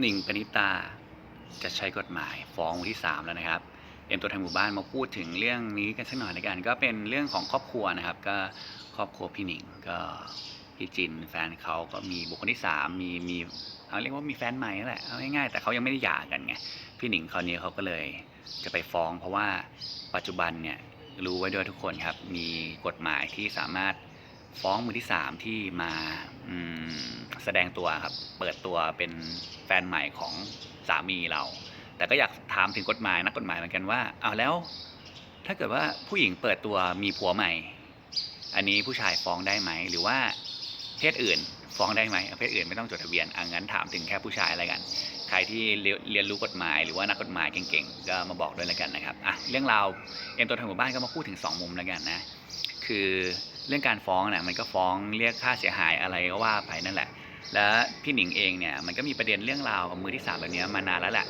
หนิงปณิตาจะใช้กฎหมายฟ้องวันที่ 3 แล้วนะครับ เอ็มตัวแทนหมู่บ้านมาพูดถึงเรื่องนี้กันสักหน่อยในกันก็เป็นเรื่องของครอบครัวนะครับ ก็ครอบครัวพี่หนิงก็พี่จินแฟนเขาก็มีบุคคลที่ 3 มีมีเอาเรียกว่ามีแฟนใหม่แหละเอาง่ายๆแต่เขายังไม่ได้หย่ากันไงพี่หนิงคราวนี้เขาก็เลยจะไปฟ้อง เพราะว่าปัจจุบันเนี่ยรู้ไว้ด้วยทุกคนครับมีกฎหมายที่สามารถ ฟ้องมือที่สามที่มาแสดงตัวครับ เปิดตัวเป็นแฟนใหม่ของสามีเรา แต่ก็อยากถามถึงกฎหมายนักกฎหมายเหมือนกันว่าเอาแล้ว ถ้าเกิดว่าผู้หญิงเปิดตัวมีผัวใหม่ อันนี้ผู้ชายฟ้องได้ไหม หรือว่าเพศอื่นฟ้องได้ไหมเพศอื่นไม่ต้องจดทะเบียนอะงั้นถามถึงแค่ผู้ชายอะไรกัน ใครที่เรียนรู้กฎหมายหรือว่านักกฎหมายเก่งๆ ก็มาบอกด้วยแล้วกันนะครับอะเรื่องราวเอ็มตัวทางหมู่บ้านก็มาพูดถึงสองมุมแล้วกันนะ คือเรื่องการฟ้องเนี่ยมันก็ฟ้องเรียกค่าเสียหายอะไรก็ว่าไปนั่นแหละ แล้วพี่หนิงเองเนี่ยมันก็มีประเด็นเรื่องราวกับมือที่สามแบบนี้มานานแล้วแหละ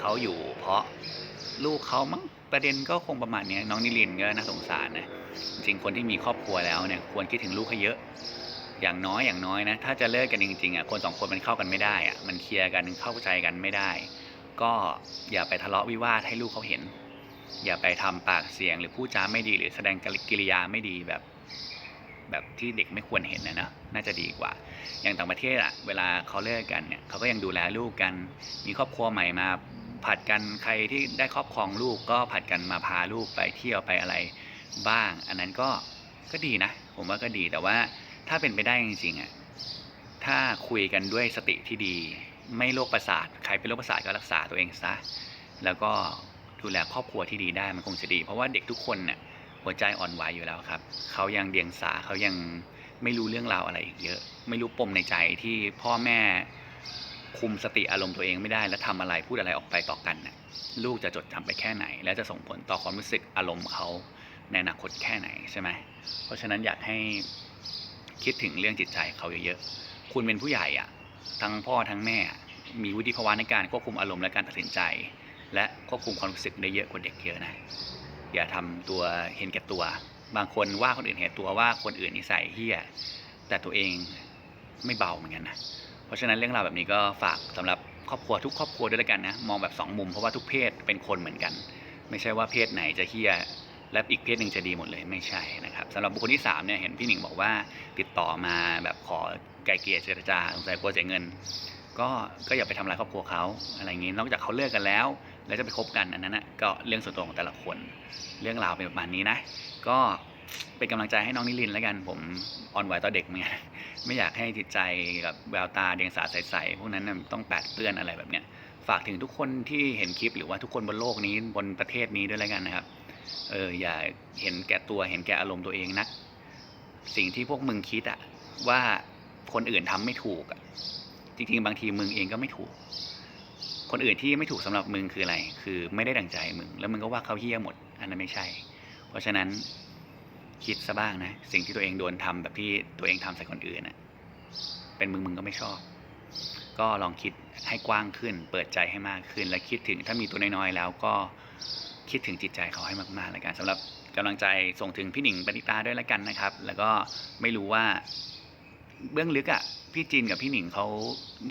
เขาอยู่เพราะลูกเขามั้งประเด็นก็คงประมาณนี้น้องนิลินก็น่าสงสารนะจริงคนที่มีครอบครัวแล้วเนี่ยควรคิดถึงลูกให้เยอะ อย่างน้อยอย่างน้อยนะถ้าจะเลิกกันจริงๆอะคนสองคนมันเข้ากันไม่ได้อะมันเคลียร์กันเข้าใจกันไม่ได้ ก็อย่าไปทะเลาะวิวาทให้ลูกเขาเห็น อย่าไปทำปากเสียงหรือพูดจาไม่ดีหรือแสดงกิริยาไม่ดีแบบแบบที่เด็กไม่ควรเห็นนะนะน่าจะดีกว่า อย่างต่างประเทศอะเวลาเขาเลิกกันเนี่ยเขาก็ยังดูแลลูกกัน มีครอบครัวใหม่มาผัดกันใครที่ได้ครอบครองลูกก็ผัดกันมาพาลูกไปเที่ยวไปอะไรบ้าง อันนั้นก็ก็ดีนะ ผมว่าก็ดีแต่ว่าถ้าเป็นไปได้จริงๆอะถ้าคุยกันด้วยสติที่ดี ไม่โรคประสาท ใครเป็นโรคประสาทก็รักษาตัวเองซะแล้วก็ ดูแลครอบครัวที่ดีได้มันคงจะดี เพราะว่าเด็กทุกคนเนี่ยหัวใจอ่อนไหวอยู่แล้วครับ เขายังเดียงสาเขายังไม่รู้เรื่องราวอะไรอีกเยอะ ไม่รู้ปมในใจที่พ่อแม่คุมสติอารมณ์ตัวเองไม่ได้ แล้วทำอะไรพูดอะไรออกไปต่อกันน่ะลูกจะจดจำไปแค่ไหน และจะส่งผลต่อความรู้สึกอารมณ์เขาในอนาคตแค่ไหนใช่ไหมเพราะฉะนั้นอยากให้คิดถึงเรื่องจิตใจเขาเยอะๆ คุณเป็นผู้ใหญ่อะทั้งพ่อทั้งแม่ มีวุฒิภาวะในการควบคุมอารมณ์และการตัดสินใจ และควบคุมความรู้สึกได้เยอะกว่าเด็กเยอะนะ อย่าทำตัวเห็นแก่ตัว บางคนว่าคนอื่นเห็นตัวว่าคนอื่นนิสัยเฮี้ยแต่ตัวเองไม่เบาเหมือนกันนะ เพราะฉะนั้นเรื่องราวแบบนี้ก็ฝากสำหรับครอบครัวทุกครอบครัวด้วยแล้วกันนะ มองแบบสองมุมเพราะว่าทุกเพศเป็นคนเหมือนกัน ไม่ใช่ว่าเพศไหนจะเฮี้ยและอีกเพศหนึ่งจะดีหมดเลยไม่ใช่นะครับสำหรับบุคคลที่สามเนี่ยเห็นพี่หนิงบอกว่าติดต่อมาแบบขอไกลเกลี่ยเจรจาสงสัยกลัวเสียเงิน ก็ก็อย่าไปทำร้ายครอบครัวเขาอะไรอย่างงี้นอกจากเขาเลิกกันแล้ว แล้วจะไปคบกันอันนั้นนะก็เรื่องส่วนตัวของแต่ละคน เรื่องราวเป็นประมาณนี้นะ ก็เป็นกำลังใจให้น้องนิลินแล้วกันผมอ่อนไหวต่อเด็กเหมือนกันไม่อยากให้จิตใจกับแววตาเดียงสาใสๆพวกนั้นต้องแปดเปื้อนอะไรแบบเนี้ยฝากถึงทุกคนที่เห็นคลิปหรือว่าทุกคนบนโลกนี้บนประเทศนี้ด้วยแล้วกันนะครับเอออย่าเห็นแก่ตัวเห็นแก่อารมณ์ตัวเองนัก สิ่งที่พวกมึงคิดอะว่าคนอื่นทำไม่ถูกอะจริงๆ บางทีมึงเองก็ไม่ถูก คนอื่นที่ไม่ถูกสำหรับมึงคืออะไร คือไม่ได้ดังใจมึง แล้วมึงก็ว่าเขาเฮี้ยหมด อันนั้นไม่ใช่ เพราะฉะนั้นคิดซะบ้างนะ สิ่งที่ตัวเองโดนทำแบบที่ตัวเองทำใส่คนอื่นน่ะเป็นมึงมึงก็ไม่ชอบ ก็ลองคิดให้กว้างขึ้น เปิดใจให้มากขึ้น และคิดถึงถ้ามีตัวน้อยๆแล้วก็คิดถึงจิตใจเขาให้มากๆเลยกันสำหรับกำลังใจส่งถึงพี่หนิงปณิตาด้วยแล้วกันนะครับ แล้วก็ไม่รู้ว่า เบื้องลึกอะ่ะพี่จินกับพี่หนิงเขา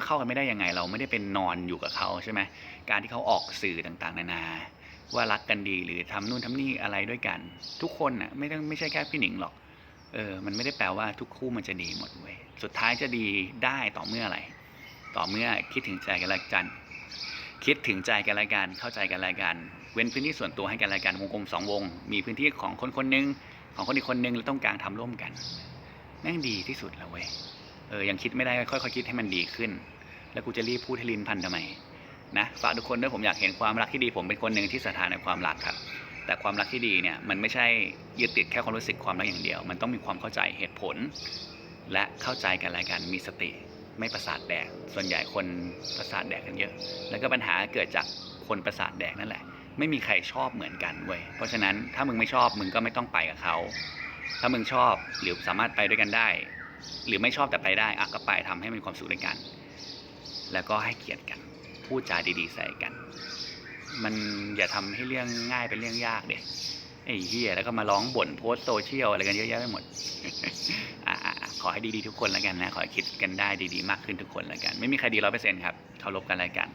เข้ากันไม่ได้ยังไง เราไม่ได้เป็นนอนอยู่กับเขาใช่ไหมการที่เขาออกสื่อต่างๆ นานา ว่ารักกันดีหรือทำนู่นทำนี่อะไรด้วยกัน ทุกคนอะไม่ต้องไม่ใช่แค่พี่หนิงหรอกเออมันไม่ได้แปลว่าทุกคู่มันจะดีหมดเว้ยสุดท้ายจะดีได้ต่อเมื่ออะไร ต่อเมื่อคิดถึงใจกันละกันคิดถึงใจกันละกันเข้าใจกันละกัน เว้นพื้นที่ส่วนตัวให้กันละกันวงกลมสองวง มีพื้นที่ของคนคนนึงของคนอีกคนนึงแล้วต้องการทำร่วมกัน แม่งดีที่สุดแล้วเว้ยเออยังคิดไม่ได้ค่อยๆคิดให้มันดีขึ้น แล้วกูจะรีบพูดให้ลินพันทำไมนะฝากทุกคนด้วยผมอยากเห็นความรักที่ดีผมเป็นคนหนึ่งที่ศรัทธาในความรักครับ แต่ความรักที่ดีเนี่ยมันไม่ใช่ยึดติดแค่ความรู้สึกความรักอย่างเดียว มันต้องมีความเข้าใจเหตุผล และเข้าใจกันอะไรกันมีสติ ไม่ประสาทแดก ส่วนใหญ่คนประสาทแดกกันเยอะ แล้วก็ปัญหาเกิดจากคนประสาทแดกนั่นแหละ ไม่มีใครชอบเหมือนกันเว้ยเพราะฉะนั้นถ้ามึงไม่ชอบมึงก็ไม่ต้องไปกับเขา ถ้ามึงชอบหรือสามารถไปด้วยกันได้ หรือไม่ชอบแต่ไปได้อะก็ไปทำให้มันมีความสุขด้วยกัน แล้วก็ให้เกียรติกัน พูดจาดีๆใส่กัน มันอย่าทำให้เรื่องง่ายเป็นเรื่องยากเด็ไอ้เหี้ยแล้วก็มาร้องบ่นโพสต์โซเชียลอะไรกันเยอะแยะไปหมดอะๆขอให้ดีๆทุกคนแล้วกันนะ ขอให้คิดกันได้ดีๆ มากขึ้นทุกคนแล้วกัน ไม่มีใครดีร้อยเปอร์เซ็นต์ครับเคารพกันแล้วกัน